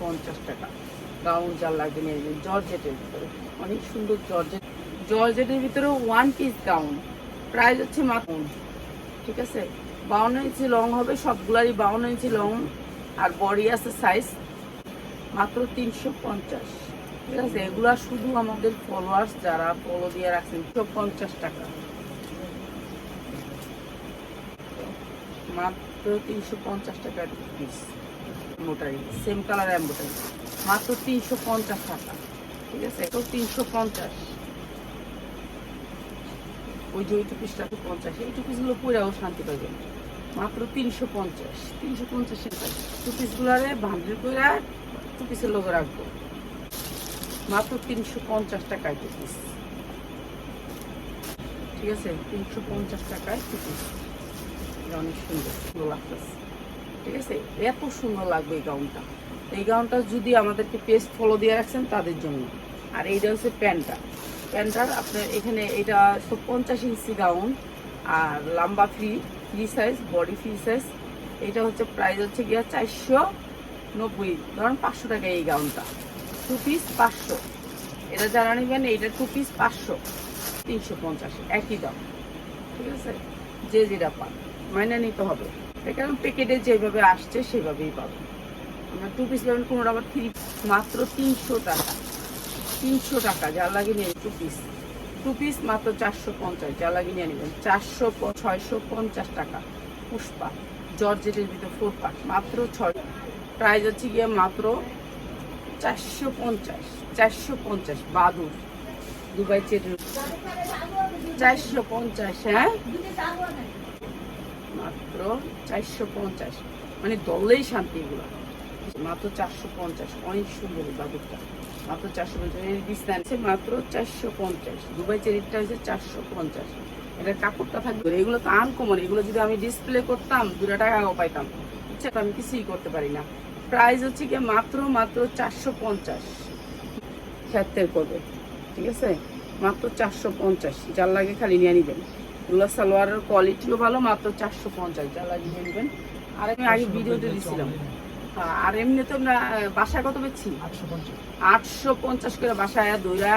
পঞ্চাশ টাকা। গাউন যার লাগবে নিয়ে নেবেন জর্জেটের ভিতরে। অনেক সুন্দর জর্জেট। জর্জেটের ভিতরে ওয়ান পিস গাউন প্রাইস হচ্ছে মাত্র ঠিক আছে? বাউন্ন ইঞ্চি লং হবে, সবগুলারই বাউন্ন ইঞ্চি লং আর বডি আছে সাইজ মাত্র তিনশো পঞ্চাশ। ঠিক আছে? এগুলা শুধু আমাদের ফলোয়ার্স যারা ফলো দিয়ে রাখছেন, তিনশো পঞ্চাশ টাকা। মাত্র তিনশো পঞ্চাশ টাকা পিস মোটারি সেম কালার এম্বোটারি মাত্র তিনশো পঞ্চাশ টাকা, ঠিক আছে? তো তিনশো পঞ্চাশ। ওই যে ওই টু পিসটা পঞ্চাশ এই টু পিসগুলো পরেও শান্তি পাবেন মাত্র তিনশো পঞ্চাশ তিনশো পঞ্চাশ টু পিসগুলারে ভান্ডেল করে টু পিসের লোক রাখব। মাত্র তিনশো পঞ্চাশ টাকায় টু পিস ঠিক আছে? তিনশো পঞ্চাশ টাকায় টু পিস অনেক সুন্দর, ভালো লাগতেছে। ঠিক আছে? এত সুন্দর লাগবে এই গাউনটা এই গাউনটা যদি আমাদেরকে পেস্ট ফলো দিয়ে রাখছেন তাদের জন্য। আর এইটা হচ্ছে প্যান্টটা। প্যান্টটার আপনার এখানে এটা পঞ্চাশ ইঞ্চি গাউন আর লম্বা free free size body free size এটা হচ্ছে প্রাইস হচ্ছে গিয়া চারশো নব্বই। ধরুন পাঁচশো টাকা এই গাউনটা টু পিস পাঁচশো। এটা যারা নেবেন, এইটা টু পিস পাঁচশো। তিনশো পঞ্চাশ। একই দাম। ঠিক আছে? যে যেটা পান। মাইনে নিতে হবে। কারণ প্যাকেটে যেভাবে আসছে সেভাবেই পাবেন আমরা টু পিস পাবেন কোনোটা আবার থ্রি মাত্র তিনশো টাকা। তিনশো টাকা, যা লাগে নিয়ে টু পিস টু পিস মাত্র চারশো পঞ্চাশ, যা লাগে নিয়ে নেবেন চারশো ছয়শো পঞ্চাশ টাকা। পুষ্পা, জর্জেটের ভিতর ফোর পাট মাত্র ছয়। প্রাইস হচ্ছে গিয়ে মাত্র চারশো পঞ্চাশ চারশো পঞ্চাশ, বাদুর। দুবাই চেটের চারশো পঞ্চাশ হ্যাঁ? মাত্র চারশো পঞ্চাশ। মানে দলেই শান্তি এগুলো। মাত্র চারশো পঞ্চাশ। অনেক সুন্দর এই বাদুরটা মাত্র চারশো পঞ্চাশ। এর মাত্র চারশো পঞ্চাশ। দুবাই চেরিটা হচ্ছে চারশো পঞ্চাশ। এটার কাপড়টা থাকবে। এগুলো তো আনকমন এগুলো যদি আমি ডিসপ্লে করতাম, দুটা টাকাও পাইতাম। ইচ্ছা আমি কিছুই করতে পারি না। প্রাইস হচ্ছে কি মাত্র মাত্র চারশো পঞ্চাশ। খ্যাতের করবে। ঠিক আছে? মাত্র চারশো পঞ্চাশ। যার লাগে খালি নিয়ে নিবেন। এগুলো সালোয়ারের কোয়ালিটিও ভালো মাত্র চারশো পঞ্চাশ যা লাগে নিয়ে নেবেন। আর আমি আগে ভিডিওতে দিছিলাম। হ্যাঁ, আর এমনি তো আমরা বাসায় কত পঞ্চাশ। আটশো পঞ্চাশ করে বাসায় দইরা